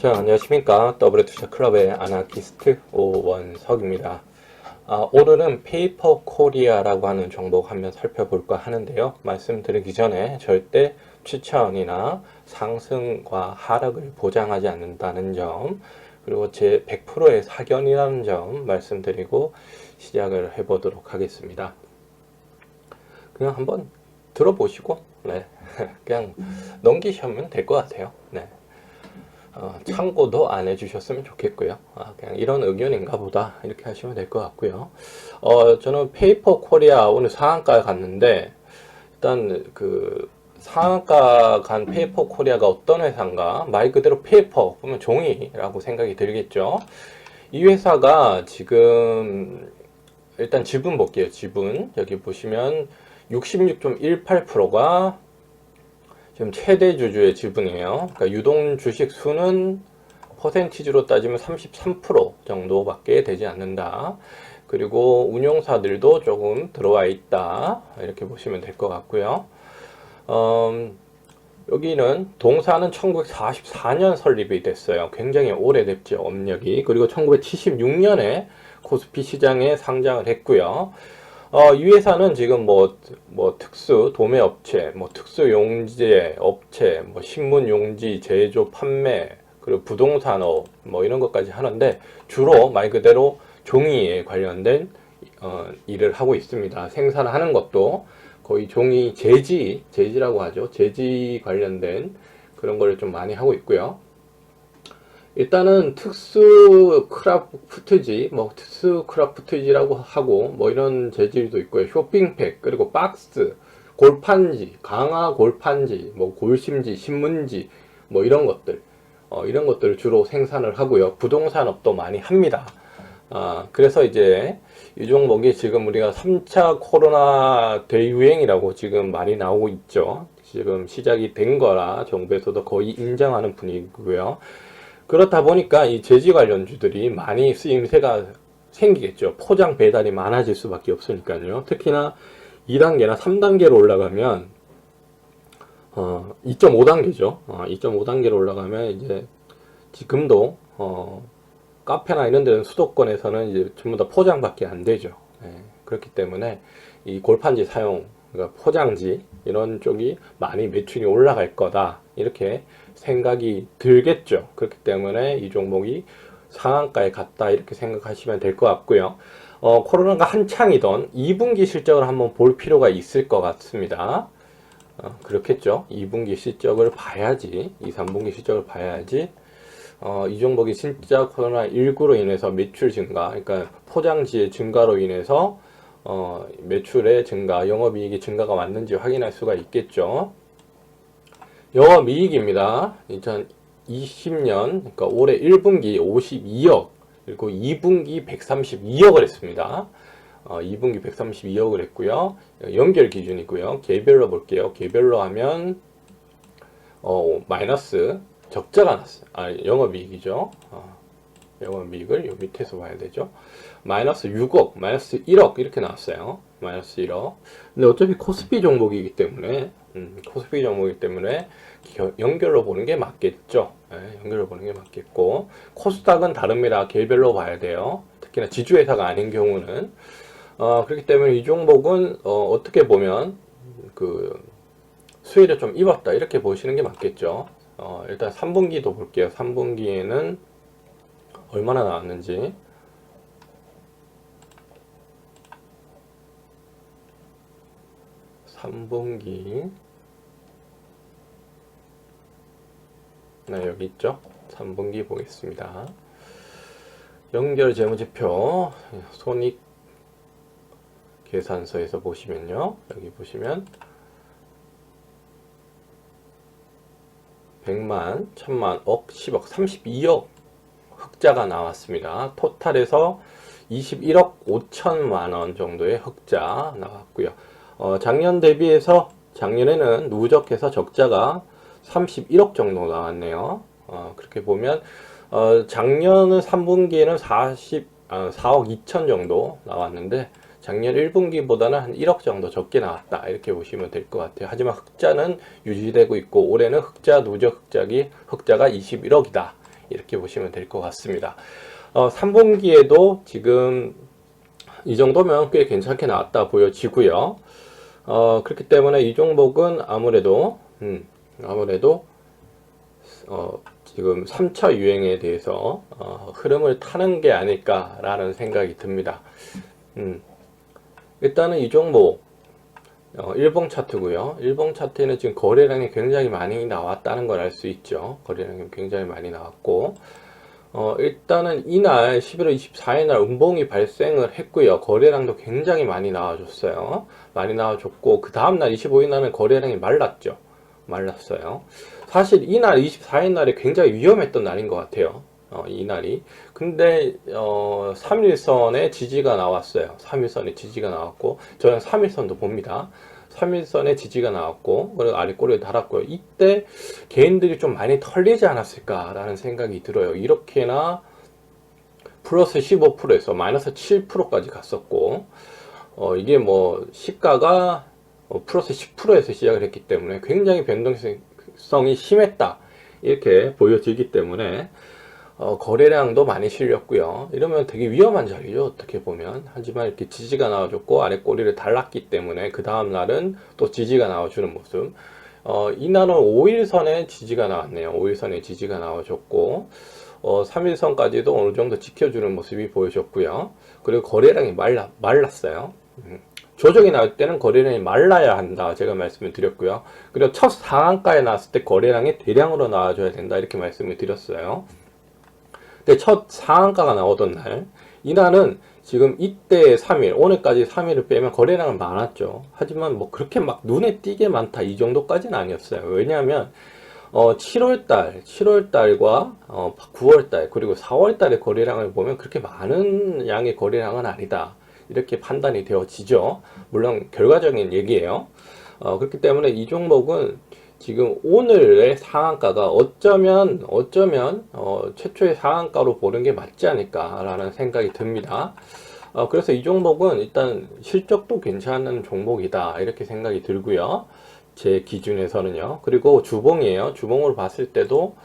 자, 안녕하십니까. 더블투자 클럽의 아나키스트 오원석입니다. 아, 오늘은 페이퍼 코리아라고 하는 정보 한번 살펴볼까 하는데요. 말씀드리기 전에 절대 추천이나 상승과 하락을 보장하지 않는다는 점, 그리고 제 100%의 사견이라는 점 말씀드리고 시작을 해보도록 하겠습니다. 그냥 한번 들어보시고, 네. 그냥 넘기시면 될 것 같아요. 네. 어, 참고도 안 해주셨으면 좋겠고요. 아, 그냥 이런 의견인가 보다 이렇게 하시면 될 것 같고요. 어, 저는 페이퍼 코리아 오늘 상한가 갔는데 일단 그 상한가 간 페이퍼 코리아가 어떤 회사인가 말 그대로 페이퍼 보면 종이라고 생각이 들겠죠. 이 회사가 지금 일단 지분 볼게요. 지분 여기 보시면 66.18%가 지금 최대 주주의 지분이에요. 그러니까 유동 주식 수는 퍼센티지로 따지면 33% 정도밖에 되지 않는다. 그리고 운용사들도 조금 들어와 있다. 이렇게 보시면 될 것 같고요. 음, 여기는 동사는 1944년 설립이 됐어요. 굉장히 오래됐죠, 업력이. 그리고 1976년에 코스피 시장에 상장을 했고요. 어, 이 회사는 지금 뭐, 뭐 특수 도매 업체, 뭐 특수 용지 업체, 뭐 신문 용지 제조 판매, 그리고 부동산업, 뭐 이런 것까지 하는데 주로 말 그대로 종이에 관련된 어, 일을 하고 있습니다. 생산하는 것도 거의 종이 재지, 재지라고 하죠. 재지 관련된 그런 걸좀 많이 하고 있고요. 일단은 특수 크라프트지, 뭐 특수 크라프트지라고 하고 뭐 이런 재질도 있고요. 쇼핑팩 그리고 박스, 골판지, 강화 골판지, 뭐 골심지, 신문지 뭐 이런 것들, 어, 이런 것들을 주로 생산을 하고요. 부동산업도 많이 합니다. 아, 그래서 이제 이 종목이 지금 우리가 3차 코로나 대유행이라고 지금 많이 나오고 있죠. 지금 시작이 된 거라 정부에서도 거의 인정하는 분위기고요. 그렇다 보니까 이 제지 관련주들이 많이 쓰임새가 생기겠죠. 포장 배달이 많아질 수밖에 없으니까요. 특히나 2단계나 3단계로 올라가면 어, 2.5단계죠. 어, 2.5단계로 올라가면 이제 지금도 어, 카페나 이런 데는 수도권에서는 이제 전부 다 포장밖에 안 되죠. 예, 그렇기 때문에 이 골판지 사용, 그러니까 포장지 이런 쪽이 많이 매출이 올라갈 거다 이렇게 생각이 들겠죠. 그렇기 때문에 이 종목이 상한가에 갔다 이렇게 생각하시면 될 것 같고요. 어, 코로나가 한창이던 2분기 실적을 한번 볼 필요가 있을 것 같습니다. 어, 그렇겠죠. 2분기 실적을 봐야지, 2, 3분기 실적을 봐야지, 어, 이 종목이 진짜 코로나19로 인해서 매출 증가, 그러니까 포장지의 증가로 인해서 어, 매출의 증가, 영업이익의 증가가 왔는지 확인할 수가 있겠죠. 영업이익입니다. 2020년, 그러니까 올해 1분기 52억, 그리고 2분기 132억을 했습니다. 어, 2분기 132억을 했고요. 연결 기준이고요. 개별로 볼게요. 개별로 하면 어, 마이너스 적자가 났어요. 아, 영업이익이죠. 어, 영업이익을 요 밑에서 봐야 되죠. 마이너스 6억, 마이너스 1억 이렇게 나왔어요. 마이너스 1억. 근데 어차피 코스피 종목이기 때문에 음, 코스피 종목이기 때문에 겨, 연결로 보는 게 맞겠죠. 네, 연결로 보는 게 맞겠고 코스닥은 다릅니다. 개별로 봐야 돼요. 특히나 지주회사가 아닌 경우는 어, 그렇기 때문에 이 종목은 어, 떻게 보면 그 수혜를 좀 입었다 이렇게 보시는 게 맞겠죠. 어, 일단 3분기도 볼게요. 3분기에는 얼마나 나왔는지 3분기 네, 여기 있죠. 3분기 보겠습니다. 연결 재무지표 손익 계산서에서 보시면요. 여기 보시면 100만, 1000만, 억, 10억, 32억 흑자가 나왔습니다. 토탈에서 21억 5천만 원 정도의 흑자 나왔고요. 어, 작년 대비해서 작년에는 누적해서 적자가 31억 정도 나왔네요. 어, 그렇게 보면 어, 작년은 3분기에는 40, 아, 4억 2천 정도 나왔는데 작년 1분기보다는 한 1억 정도 적게 나왔다 이렇게 보시면 될 것 같아요. 하지만 흑자는 유지되고 있고 올해는 흑자 누적 흑자기 흑자가 21억이다 이렇게 보시면 될 것 같습니다. 어, 3분기에도 지금 이 정도면 꽤 괜찮게 나왔다 보여지고요. 어, 그렇기 때문에 이 종목은 아무래도 음, 아무래도 어, 지금 3차 유행에 대해서 어, 흐름을 타는 게 아닐까라는 생각이 듭니다. 음, 일단은 이 종목 어, 일봉 차트고요. 일봉 차트에는 지금 거래량이 굉장히 많이 나왔다는 걸 알 수 있죠. 거래량이 굉장히 많이 나왔고 어, 일단은 이날 11월 24일 날 음봉이 발생을 했고요. 거래량도 굉장히 많이 나와줬어요. 많이 나와줬고 그 다음 날 25일 날은 거래량이 말랐죠. 말랐어요. 사실 이날 24일 날이 굉장히 위험했던 날인 것 같아요. 어, 이날이. 근데 어, 3일선에 지지가 나왔어요. 3일선에 지지가 나왔고 저는 3일선도 봅니다. 3일선에 지지가 나왔고 그리고 아래 꼬리를 달았고요. 이때 개인들이 좀 많이 털리지 않았을까 라는 생각이 들어요. 이렇게나 플러스 15%에서 마이너스 7%까지 갔었고 어, 이게 뭐 시가가 어, 플러스 10%에서 시작을 했기 때문에 굉장히 변동성이 심했다 이렇게 보여지기 때문에 어, 거래량도 많이 실렸고요. 이러면 되게 위험한 자리죠. 어떻게 보면. 하지만 이렇게 지지가 나와줬고 아래 꼬리를 달랐기 때문에 그 다음 날은 또 지지가 나와주는 모습. 어, 이날은 5일선에 지지가 나왔네요. 5일선에 지지가 나와줬고 어, 3일선까지도 어느 정도 지켜주는 모습이 보여졌고요. 그리고 거래량이 말라, 말랐어요. 음. 조정이 나올 때는 거래량이 말라야 한다. 제가 말씀을 드렸고요. 그리고 첫 상한가에 나왔을 때 거래량이 대량으로 나와줘야 된다. 이렇게 말씀을 드렸어요. 첫 상한가가 나오던 날, 이날은 지금 이때 3일, 오늘까지 3일을 빼면 거래량은 많았죠. 하지만 뭐 그렇게 막 눈에 띄게 많다 이 정도까지는 아니었어요. 왜냐하면 어, 7월달, 7월달과 어, 9월달 그리고 4월달의 거래량을 보면 그렇게 많은 양의 거래량은 아니다. 이렇게 판단이 되어지죠. 물론 결과적인 얘기예요. 어, 그렇기 때문에 이 종목은 지금 오늘의 상한가가 어쩌면 어쩌면 어, 최초의 상한가로 보는 게 맞지 않을까라는 생각이 듭니다. 어, 그래서 이 종목은 일단 실적도 괜찮은 종목이다 이렇게 생각이 들고요. 제 기준에서는요. 그리고 주봉이에요. 주봉으로 봤을 때도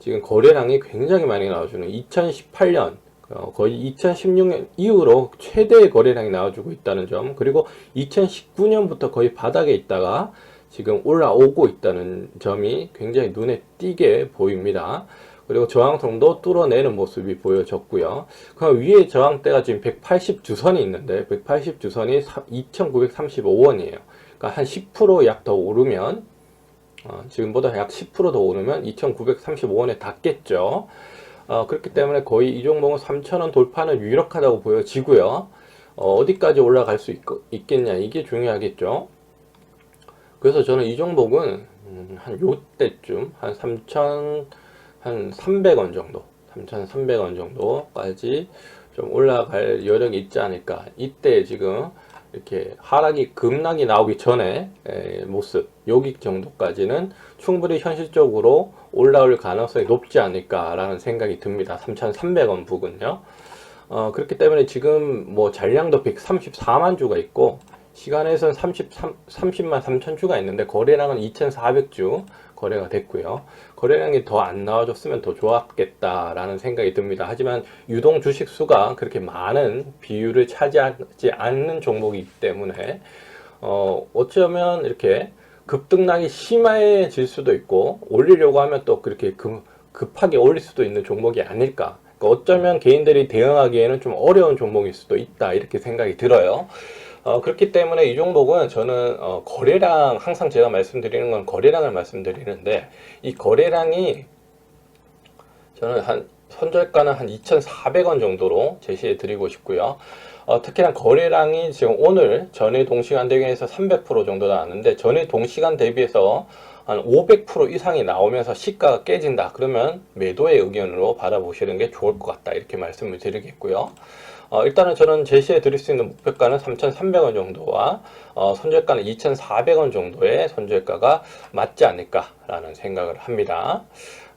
지금 거래량이 굉장히 많이 나와주는 2018년 어, 거의 2016년 이후로 최대의 거래량이 나와주고 있다는 점 그리고 2019년부터 거의 바닥에 있다가 지금 올라오고 있다는 점이 굉장히 눈에 띄게 보입니다. 그리고 저항선도 뚫어내는 모습이 보여졌고요. 그 위에 저항대가 지금 180 주선이 있는데 180 주선이 2,935원이에요. 그러니까 한 10%약 더 오르면 어, 지금보다 약 10%더 오르면 2,935원에 닿겠죠. 어, 그렇기 때문에 거의 이 종목은 3,000원 돌파는 유력하다고 보여지고요. 어, 디까지 올라갈 수 있, 있겠냐 이게 중요하겠죠. 그래서 저는 이 종목은 음, 한 요때쯤 한 3,000, 한 300원 정도, 3,300원 정도까지 좀 올라갈 여력이 있지 않을까. 이때 지금 이렇게 하락이 급락이 나오기 전에 에, 모습, 여기 정도까지는 충분히 현실적으로 올라올 가능성이 높지 않을까 라는 생각이 듭니다. 3,300원 부근요. 어, 그렇기 때문에 지금 뭐 잔량도 134만 주가 있고 시간에서는 33, 30만 3천 주가 있는데 거래량은 2,400주 거래가 됐고요. 거래량이 더 안 나와줬으면 더 좋았겠다라는 생각이 듭니다. 하지만 유동 주식 수가 그렇게 많은 비율을 차지하지 않는 종목이기 때문에 어, 어쩌면 이렇게 급등락이 심해질 수도 있고 올리려고 하면 또 그렇게 급, 급하게 올릴 수도 있는 종목이 아닐까. 그러니까 어쩌면 개인들이 대응하기에는 좀 어려운 종목일 수도 있다 이렇게 생각이 들어요. 어, 그렇기 때문에 이 종목은 저는 어, 거래량 항상 제가 말씀드리는 건 거래량을 말씀드리는데 이 거래량이 저는 한 선절가는 한 2,400원 정도로 제시해 드리고 싶고요. 어, 특히나 거래량이 지금 오늘 전일 동시간 대비해서 300% 정도 나왔는데 전일 동시간 대비해서 한 500% 이상이 나오면서 시가가 깨진다. 그러면 매도의 의견으로 받아보시는 게 좋을 것 같다. 이렇게 말씀을 드리겠고요. 어, 일단은 저는 제시해 드릴 수 있는 목표가는 3,300원 정도와 어, 손절가는 2,400원 정도의 손절가가 맞지 않을까라는 생각을 합니다.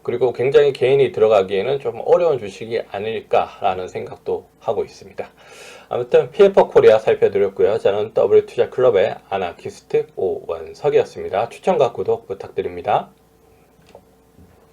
그리고 굉장히 개인이 들어가기에는 좀 어려운 주식이 아닐까라는 생각도 하고 있습니다. 아무튼 PF 코리아 살펴드렸고요. 저는 W 투자 클럽의 아나키스트 오원석이었습니다. 추천과 구독 부탁드립니다.